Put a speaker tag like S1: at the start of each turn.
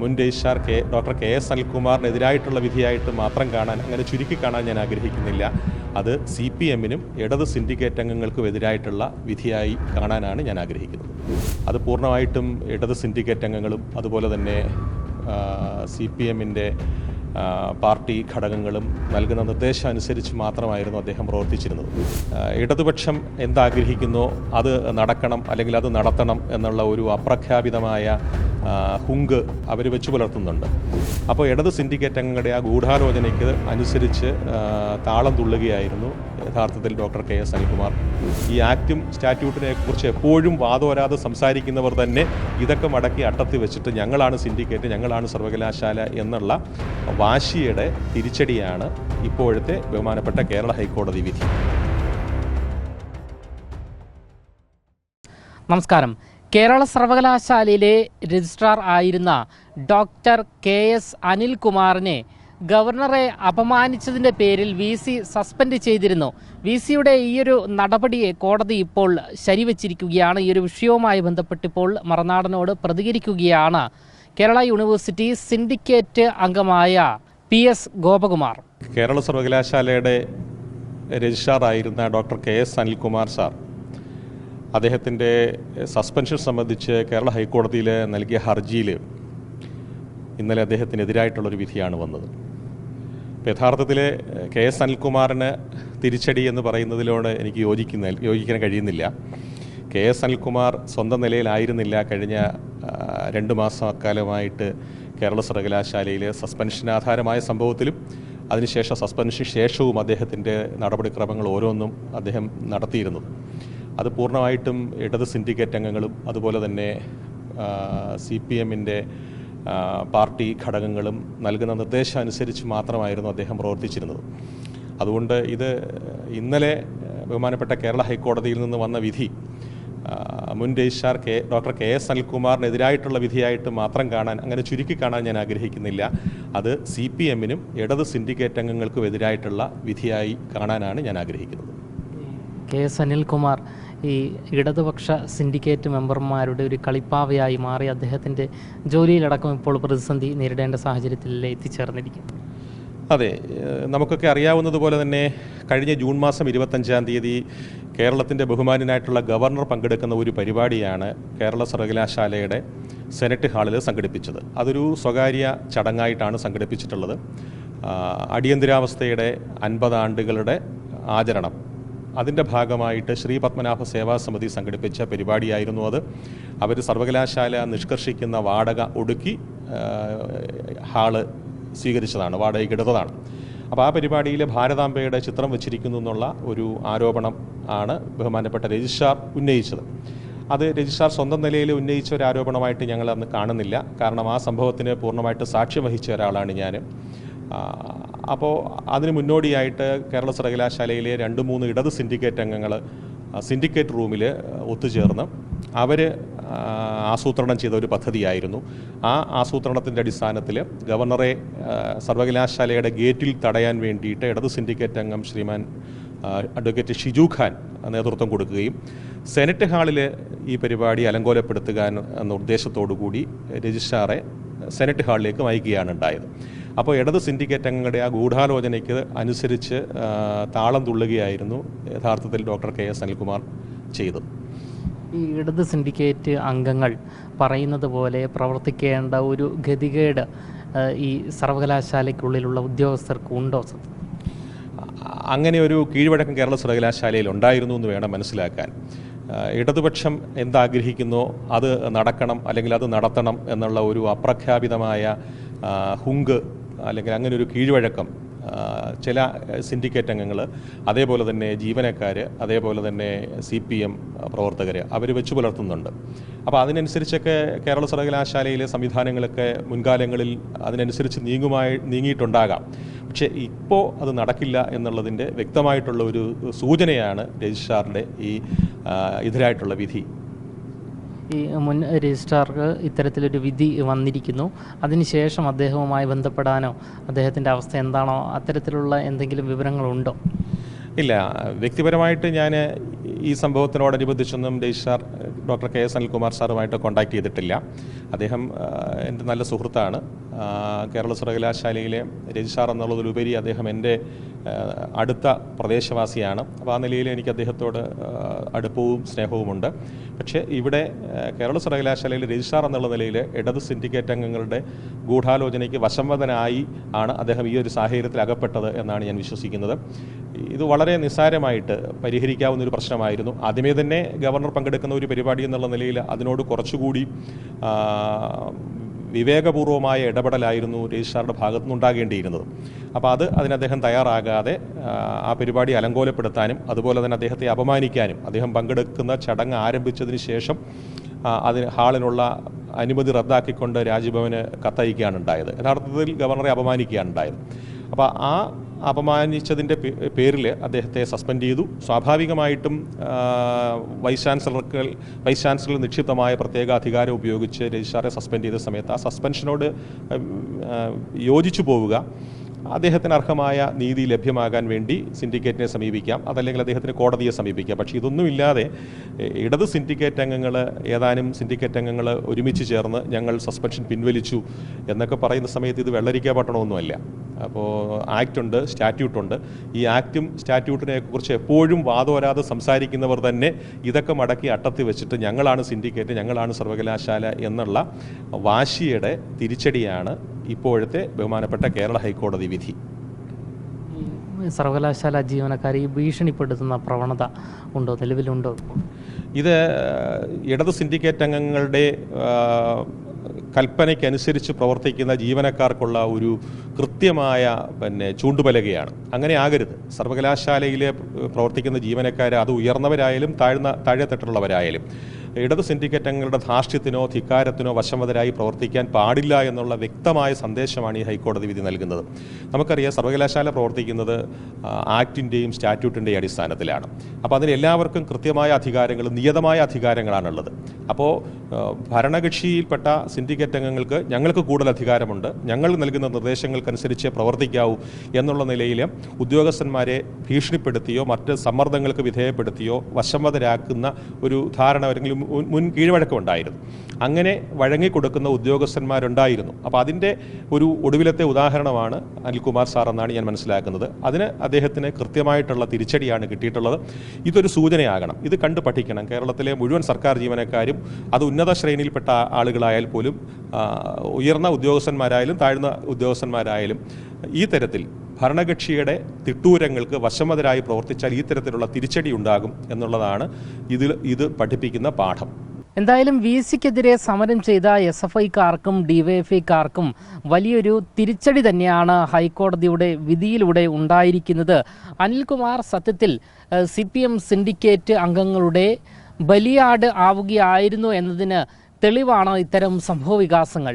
S1: മുൻ registrar K doctor K S അനിൽകുമാറിനെതിരായിട്ടുള്ള വിധിയായിട്ട് മാത്രം കാണാൻ അങ്ങനെ ചുരുക്കി കാണാൻ ഞാൻ ആഗ്രഹിക്കുന്നില്ല. അത് സി പി എമ്മിനും ഇടത് സിൻഡിക്കേറ്റ് അംഗങ്ങൾക്കും എതിരായിട്ടുള്ള വിധിയായി കാണാനാണ് ഞാൻ ആഗ്രഹിക്കുന്നത്. അത് പൂർണമായിട്ടും ഇടത് സിൻഡിക്കേറ്റ് അംഗങ്ങളും അതുപോലെ തന്നെ സി പി എമ്മിന്റെ പാർട്ടി ഘടകങ്ങളും നൽകുന്ന നിർദ്ദേശം അനുസരിച്ച് മാത്രമായിരുന്നു അദ്ദേഹം പ്രവർത്തിച്ചിരുന്നത്. ഇടതുപക്ഷം എന്താഗ്രഹിക്കുന്നോ അത് നടക്കണം അല്ലെങ്കിൽ അത് നടത്തണം എന്നുള്ള ഒരു അപ്രഖ്യാപിതമായ ഹുങ്ക് അവർ വെച്ച് പുലർത്തുന്നുണ്ട്. അപ്പോൾ ഇടത് സിൻഡിക്കേറ്റ് അംഗങ്ങളുടെ ആ ഗൂഢാലോചനയ്ക്ക് അനുസരിച്ച് താളം തുള്ളുകയായിരുന്നു യഥാർത്ഥത്തിൽ ഡോക്ടർ കെ എസ് അനിൽകുമാർ. ഈ ആക്റ്റും സ്റ്റാറ്റ്യൂട്ടിനെ കുറിച്ച് എപ്പോഴും വാദോരാതെ സംസാരിക്കുന്നവർ തന്നെ ഇതൊക്കെ മടക്കി അട്ടത്തി വെച്ചിട്ട് ഞങ്ങളാണ് സിൻഡിക്കേറ്റ് ഞങ്ങളാണ് സർവകലാശാല എന്നുള്ള വാശിയുടെ തിരിച്ചടിയാണ് ഇപ്പോഴത്തെ ബഹുമാനപ്പെട്ട കേരള ഹൈക്കോടതി വിധി.
S2: നമസ്കാരം. കേരള സർവകലാശാലയിലെ രജിസ്ട്രാർ ആയിരുന്ന ഡോക്ടർ കെ എസ് അനിൽകുമാറിനെ ഗവർണറെ അപമാനിച്ചതിന്റെ പേരിൽ വി സി സസ്പെൻഡ് ചെയ്തിരുന്നു. വി സിയുടെ ഈയൊരു നടപടിയെ കോടതി ഇപ്പോൾ ശരിവച്ചിരിക്കുകയാണ്. ഈ ഒരു വിഷയവുമായി ബന്ധപ്പെട്ടിപ്പോൾ മറനാടനോട് പ്രതികരിക്കുകയാണ് കേരള യൂണിവേഴ്സിറ്റി സിൻഡിക്കേറ്റ് അംഗമായ പി എസ് ഗോപകുമാർ.
S1: കേരള സർവകലാശാലയുടെ രജിസ്ട്രാർ ആയിരുന്ന doctor K S Anilkumar sir അദ്ദേഹത്തിന്റെ സസ്പെൻഷൻ സംബന്ധിച്ച് കേരള ഹൈക്കോടതിയിൽ നൽകിയ ഹർജിയിൽ ഇന്നലെ അദ്ദേഹത്തിനെതിരായിട്ടുള്ളൊരു വിധിയാണ് വന്നത്. യഥാർത്ഥത്തിൽ കെ എസ് അനിൽകുമാറിന് തിരിച്ചടി എന്ന് പറയുന്നതിലോട് എനിക്ക് യോജിക്കുന്ന യോജിക്കാൻ കഴിയുന്നില്ല. കെ എസ് അനിൽകുമാർ സ്വന്തം നിലയിലായിരുന്നില്ല കഴിഞ്ഞ രണ്ട് മാസക്കാലമായിട്ട് കേരള സർവകലാശാലയിൽ സസ്പെൻഷൻ ആധാരമായ സംഭവത്തിലും അതിനുശേഷം സസ്പെൻഷൻ ശേഷവും അദ്ദേഹത്തിന്റെ നടപടിക്രമങ്ങൾ ഓരോന്നും അദ്ദേഹം നടത്തിയിരുന്നത്. അത് പൂർണമായിട്ടും ഇടത് സിൻഡിക്കേറ്റ് അംഗങ്ങളും അതുപോലെ തന്നെ സി പി എമ്മിന്റെ പാർട്ടി ഘടകങ്ങളും നൽകുന്ന നിർദ്ദേശം അനുസരിച്ച് മാത്രമായിരുന്നു അദ്ദേഹം പ്രവർത്തിച്ചിരുന്നത്. അതുകൊണ്ട് ഇത് ഇന്നലെ ബഹുമാനപ്പെട്ട കേരള ഹൈക്കോടതിയിൽ നിന്ന് വന്ന വിധി മുൻ registrar K doctor K S അനിൽകുമാറിനെതിരായിട്ടുള്ള വിധിയായിട്ട് മാത്രം കാണാൻ അങ്ങനെ ചുരുക്കി കാണാൻ ഞാൻ ആഗ്രഹിക്കുന്നില്ല. അത് സി പി എമ്മിനും ഇടത് സിൻഡിക്കേറ്റ് അംഗങ്ങൾക്കും എതിരായിട്ടുള്ള വിധിയായി കാണാനാണ് ഞാൻ ആഗ്രഹിക്കുന്നത്.
S2: കെ എസ് അനിൽകുമാർ ഈ ഇടതുപക്ഷ സിൻഡിക്കേറ്റ് മെമ്പർമാരുടെ ഒരു കളിപ്പാവയായി മാറി അദ്ദേഹത്തിന്റെ ജോലിയിലടക്കം ഇപ്പോൾ പ്രതിസന്ധി നേരിടേണ്ട സാഹചര്യത്തിലല്ലേ എത്തിച്ചേർന്നിരിക്കുന്നു
S1: അതെ നമുക്കൊക്കെ അറിയാവുന്നതുപോലെ തന്നെ കഴിഞ്ഞ ജൂൺ മാസം ഇരുപത്തഞ്ചാം തീയതി കേരളത്തിന്റെ ബഹുമാനായിട്ടുള്ള ഗവർണർ പങ്കെടുക്കുന്ന ഒരു പരിപാടിയാണ് കേരള സർവകലാശാലയുടെ സെനറ്റ് ഹാളിൽ സംഘടിപ്പിച്ചത്. അതൊരു സ്വകാര്യ ചടങ്ങായിട്ടാണ് സംഘടിപ്പിച്ചിട്ടുള്ളത്. അടിയന്തരാവസ്ഥയുടെ അൻപത് ആണ്ടുകളുടെ ആചരണം. അതിന്റെ ഭാഗമായിട്ട് ശ്രീ പത്മനാഭ സേവാ സമിതി സംഘടിപ്പിച്ച പരിപാടിയായിരുന്നു അത്. അവർ സർവകലാശാല നിഷ്കർഷിക്കുന്ന വാടക ഒടുക്കി ഹാൾ സ്വീകരിച്ചതാണ് വാടകയ്ക്ക് എടുത്തതാണ്. അപ്പോൾ ആ പരിപാടിയിൽ ഭാരതാംബയുടെ ചിത്രം വെച്ചിരിക്കുന്നു എന്നുള്ള ഒരു ആരോപണം ആണ് ബഹുമാനപ്പെട്ട രജിസ്ട്രാർ ഉന്നയിച്ചത്. അത് രജിസ്ട്രാർ സ്വന്തം നിലയിൽ ഉന്നയിച്ച ഒരു ആരോപണമായിട്ട് ഞങ്ങൾ അന്ന് കാണുന്നില്ല. കാരണം ആ സംഭവത്തിന് പൂർണമായിട്ട് സാക്ഷ്യം വഹിച്ച ഒരാളാണ് ഞാൻ അപ്പോൾ അതിന് മുന്നോടിയായിട്ട് കേരള സർവകലാശാലയിലെ രണ്ട് മൂന്ന് ഇടത് സിൻഡിക്കേറ്റ് അംഗങ്ങൾ സിൻഡിക്കേറ്റ് റൂമിൽ ഒത്തുചേർന്ന് അവർ ആസൂത്രണം ചെയ്ത ഒരു പദ്ധതിയായിരുന്നു. ആ ആസൂത്രണത്തിന്റെ അടിസ്ഥാനത്തിൽ ഗവർണറെ സർവകലാശാലയുടെ ഗേറ്റിൽ തടയാൻ വേണ്ടിയിട്ട് ഇടത് സിൻഡിക്കേറ്റ് അംഗം ശ്രീമാൻ അഡ്വക്കേറ്റ് ഷിജു ഖാൻ നേതൃത്വം കൊടുക്കുകയും സെനറ്റ് ഹാളിൽ ഈ പരിപാടി അലങ്കോലപ്പെടുത്തുക എന്ന ഉദ്ദേശത്തോടു കൂടി രജിസ്ട്രാറെ സെനറ്റ് ഹാളിലേക്ക് വായിക്കുകയാണ് ഉണ്ടായത്. അപ്പോൾ ഇടത് സിൻഡിക്കേറ്റ് അംഗങ്ങളുടെ ആ ഗൂഢാലോചനയ്ക്ക് അനുസരിച്ച് താളം തുള്ളുകയായിരുന്നു യഥാർത്ഥത്തിൽ ഡോക്ടർ കെ എസ് അനിൽകുമാർ ചെയ്തത്.
S2: ഈ ഇടത് സിൻഡിക്കേറ്റ് അംഗങ്ങൾ പറയുന്നത് പോലെ പ്രവർത്തിക്കേണ്ട ഒരു ഗതികേട് ഈ സർവകലാശാലയ്ക്കുള്ളിലുള്ള ഉദ്യോഗസ്ഥർക്ക് ഉണ്ടോ
S1: അങ്ങനെ ഒരു കീഴ്വഴക്കം കേരള സർവകലാശാലയിൽ ഉണ്ടായിരുന്നു എന്ന് വേണം മനസ്സിലാക്കാൻ. ഇടതുപക്ഷം എന്താഗ്രഹിക്കുന്നോ? അത് നടക്കണം അല്ലെങ്കിൽ അത് നടത്തണം എന്നുള്ള ഒരു അപ്രഖ്യാപിതമായ ഹുങ്ക് അല്ലെങ്കിൽ അങ്ങനെ ഒരു കീഴ്വഴക്കം ചില സിൻഡിക്കേറ്റ് അംഗങ്ങൾ അതേപോലെ തന്നെ ജീവനക്കാർ അതേപോലെ തന്നെ സി പി എം പ്രവർത്തകർ അവർ വെച്ച് പുലർത്തുന്നുണ്ട്. അപ്പോൾ അതിനനുസരിച്ചൊക്കെ കേരള സർവകലാശാലയിലെ സംവിധാനങ്ങളൊക്കെ മുൻകാലങ്ങളിൽ അതിനനുസരിച്ച് നീങ്ങുമായി നീങ്ങിയിട്ടുണ്ടാകാം. പക്ഷേ ഇപ്പോൾ അത് നടക്കില്ല എന്നുള്ളതിന്റെ വ്യക്തമായിട്ടുള്ള ഒരു സൂചനയാണ് രജിസ്ട്രാറിന്റെ ഈ എതിരായിട്ടുള്ള വിധി.
S2: ഈ മുൻ രജിസ്ട്രാർക്ക് ഇത്തരത്തിലൊരു വിധി വന്നിരിക്കുന്നു. അതിനുശേഷം അദ്ദേഹവുമായി ബന്ധപ്പെടാനോ അദ്ദേഹത്തിന്റെ അവസ്ഥ എന്താണോ അത്തരത്തിലുള്ള എന്തെങ്കിലും വിവരങ്ങളുണ്ടോ?
S1: ഇല്ല. വ്യക്തിപരമായിട്ട് ഞാൻ ഈ സംഭവത്തിനോടനുബന്ധിച്ചൊന്നും registrar doctor K S Anilkumar സാറുമായിട്ട് contact ചെയ്തിട്ടില്ല. അദ്ദേഹം എന്റെ നല്ല സുഹൃത്താണ്. കേരള സർവകലാശാലയിലെ രജിസ്ട്രാർ എന്നുള്ളതിലുപരി അദ്ദേഹം എന്റെ അടുത്ത പ്രദേശവാസിയാണ്. അപ്പോൾ ആ നിലയിൽ എനിക്ക് അദ്ദേഹത്തോട് അടുപ്പവും സ്നേഹവുമുണ്ട്. പക്ഷേ ഇവിടെ കേരള സർവകലാശാലയിൽ രജിസ്ട്രാർ എന്നുള്ള നിലയിൽ ഇടത് സിൻഡിക്കേറ്റ് അംഗങ്ങളുടെ ഗൂഢാലോചനയ്ക്ക് വശംവദനായി ആണ് അദ്ദേഹം ഈ ഒരു സാഹചര്യത്തിൽ അകപ്പെട്ടത് എന്നാണ് ഞാൻ വിശ്വസിക്കുന്നത്. ഇത് വളരെ നിസ്സാരമായിട്ട് പരിഹരിക്കാവുന്ന ഒരു പ്രശ്നമായിരുന്നു. ആദ്യമേ തന്നെ ഗവർണർ പങ്കെടുക്കുന്ന ഒരു പരിപാടി എന്നുള്ള നിലയിൽ അതിനോട് കുറച്ചുകൂടി വിവേകപൂർവമായ ഇടപെടലായിരുന്നു രജിസ്ട്രാറുടെ ഭാഗത്തു നിന്നുണ്ടാകേണ്ടിയിരുന്നത് അപ്പോൾ അത് അതിന് അദ്ദേഹം തയ്യാറാകാതെ ആ, പരിപാടി അലങ്കോലപ്പെടുത്താനും അതുപോലെ തന്നെ അദ്ദേഹത്തെ അപമാനിക്കാനും അദ്ദേഹം പങ്കെടുക്കുന്ന ചടങ്ങ് ആരംഭിച്ചതിന് ശേഷം അതിന് ഹാളിനുള്ള അനുമതി റദ്ദാക്കിക്കൊണ്ട് രാജ്ഭവന് കത്തയക്കുകയാണ് ഉണ്ടായത്. യഥാർത്ഥത്തിൽ ഗവർണറെ അപമാനിക്കുകയാണ് ഉണ്ടായത്. അപ്പോൾ ആ അപമാനിച്ചതിന്റെ പേരിൽ അദ്ദേഹത്തെ സസ്പെൻഡ് ചെയ്തു. സ്വാഭാവികമായിട്ടും വൈസ് ചാൻസലർക്ക് വൈസ് ചാൻസലർ നിക്ഷിപ്തമായ പ്രത്യേക അധികാരം ഉപയോഗിച്ച് രജിസ്ട്രാറെ സസ്പെൻഡ് ചെയ്ത സമയത്ത് ആ സസ്പെൻഷനോട് യോജിച്ചു പോവുക. അദ്ദേഹത്തിന് അർഹമായ നീതി ലഭ്യമാകാൻ വേണ്ടി സിൻഡിക്കേറ്റിനെ സമീപിക്കാം. അതല്ലെങ്കിൽ അദ്ദേഹത്തിന് കോടതിയെ സമീപിക്കാം. പക്ഷേ ഇതൊന്നുമില്ലാതെ ഇടത് സിൻഡിക്കേറ്റ് അംഗങ്ങൾ ഏതാനും സിൻഡിക്കേറ്റ് അംഗങ്ങൾ ഒരുമിച്ച് ചേർന്ന് ഞങ്ങൾ സസ്പെൻഷൻ പിൻവലിച്ചു എന്നൊക്കെ പറയുന്ന സമയത്ത് ഇത് വെള്ളരിക്കാൻ പട്ടണമൊന്നുമല്ല. അപ്പോൾ ആക്ട് ഉണ്ട് സ്റ്റാറ്റ്യൂട്ട് ഉണ്ട് ഈ ആക്റ്റും സ്റ്റാറ്റ്യൂട്ടിനെ കുറിച്ച് എപ്പോഴും വാദോരാതെ സംസാരിക്കുന്നവർ തന്നെ ഇതൊക്കെ മടക്കി അട്ടത്തി വെച്ചിട്ട് ഞങ്ങളാണ് സിൻഡിക്കേറ്റ് ഞങ്ങളാണ് സർവകലാശാല എന്നുള്ള വാശിയുടെ തിരിച്ചടിയാണ് ഇപ്പോഴത്തെ ബഹുമാനപ്പെട്ട കേരള ഹൈക്കോടതി വിധി.
S2: സർവകലാശാല ജീവനക്കാരെ ഈ ഭീഷണിപ്പെടുത്തുന്ന പ്രവണത ഉണ്ടോ? നിലവിലുണ്ടോ
S1: ഇത് ഇടത് സിൻഡിക്കേറ്റ് അംഗങ്ങളുടെ കൽപ്പനയ്ക്കനുസരിച്ച് പ്രവർത്തിക്കുന്ന ജീവനക്കാർക്കുള്ള ഒരു കൃത്യമായ പിന്നെ ചൂണ്ടുപലകയാണ്. അങ്ങനെ ആകരുത്. സർവകലാശാലയിലെ പ്രവർത്തിക്കുന്ന ജീവനക്കാർ അത് ഉയർന്നവരായാലും താഴ്ന്ന താഴെത്തട്ടുള്ളവരായാലും ഇടത് സിൻഡിക്കേറ്റ് അംഗങ്ങളുടെ ധാർഷ്ട്യത്തിനോ ധിക്കാരത്തിനോ വശംവതരായി പ്രവർത്തിക്കാൻ പാടില്ല എന്നുള്ള വ്യക്തമായ സന്ദേശമാണ് ഈ ഹൈക്കോടതി വിധി നൽകുന്നത്. നമുക്കറിയാം സർവകലാശാല പ്രവർത്തിക്കുന്നത് ആക്ടിന്റെയും സ്റ്റാറ്റ്യൂട്ടിന്റെയും അടിസ്ഥാനത്തിലാണ്. അപ്പോൾ അതിന് എല്ലാവർക്കും കൃത്യമായ അധികാരങ്ങളും നിയതമായ അധികാരങ്ങളാണുള്ളത്. അപ്പോൾ ഭരണകക്ഷിയിൽപ്പെട്ട സിൻഡിക്കേറ്റ് അംഗങ്ങൾക്ക് ഞങ്ങൾക്ക് കൂടുതൽ അധികാരമുണ്ട്. ഞങ്ങൾ നൽകുന്ന നിർദ്ദേശങ്ങൾക്കനുസരിച്ച് പ്രവർത്തിക്കാവൂ എന്നുള്ള നിലയിൽ ഉദ്യോഗസ്ഥന്മാരെ ഭീഷണിപ്പെടുത്തിയോ മറ്റ് സമ്മർദ്ദങ്ങൾക്ക് വിധേയപ്പെടുത്തിയോ വശംവതരാക്കുന്ന ഒരു ധാരണ അല്ലെങ്കിൽ മുൻ- കീഴ്വഴക്കം ഉണ്ടായിരുന്നു. അങ്ങനെ വഴങ്ങിക്കൊടുക്കുന്ന ഉദ്യോഗസ്ഥന്മാരുണ്ടായിരുന്നു. അപ്പോൾ അതിന്റെ ഒരു ഒടുവിലത്തെ ഉദാഹരണമാണ് അനിൽകുമാർ സാർ എന്നാണ് ഞാൻ മനസ്സിലാക്കുന്നത്. അതിന് അദ്ദേഹത്തിന് കൃത്യമായിട്ടുള്ള തിരിച്ചടിയാണ് കിട്ടിയിട്ടുള്ളത്. ഇതൊരു സൂചനയാകണം. ഇത് കണ്ടു പഠിക്കണം. കേരളത്തിലെ മുഴുവൻ സർക്കാർ ജീവനക്കാരും അത് ഉന്നത ശ്രേണിയിൽപ്പെട്ട ആളുകളായാൽ പോലും ഉയർന്ന ഉദ്യോഗസ്ഥന്മാരായാലും താഴ്ന്ന ഉദ്യോഗസ്ഥന്മാരായാലും ഈ തരത്തിൽ ഭരണകക്ഷിയുടെ തിട്ടൂരങ്ങൾക്ക് വശമതരായി പ്രവർത്തിച്ചാൽ ഈ തരത്തിലുള്ള തിരിച്ചടി ഉണ്ടാകും എന്നുള്ളതാണ് ഇതിൽ ഇത് പഠിപ്പിക്കുന്ന പാഠം.
S2: എന്തായാലും വി സിക്കെതിരെ സമരം ചെയ്ത എസ് എഫ് ഐക്കാർക്കും ഡിവൈഎഫ്ഐക്കാർക്കും വലിയൊരു തിരിച്ചടി തന്നെയാണ് ഹൈക്കോടതിയുടെ വിധിയിലൂടെ ഉണ്ടായിരിക്കുന്നത്. അനിൽകുമാർ സത്യത്തിൽ സി പി എം സിൻഡിക്കേറ്റ് അംഗങ്ങളുടെ ബലിയാട് ആവുകയായിരുന്നു എന്നതിന് തെളിവാണ് ഇത്തരം സംഭവ വികാസങ്ങൾ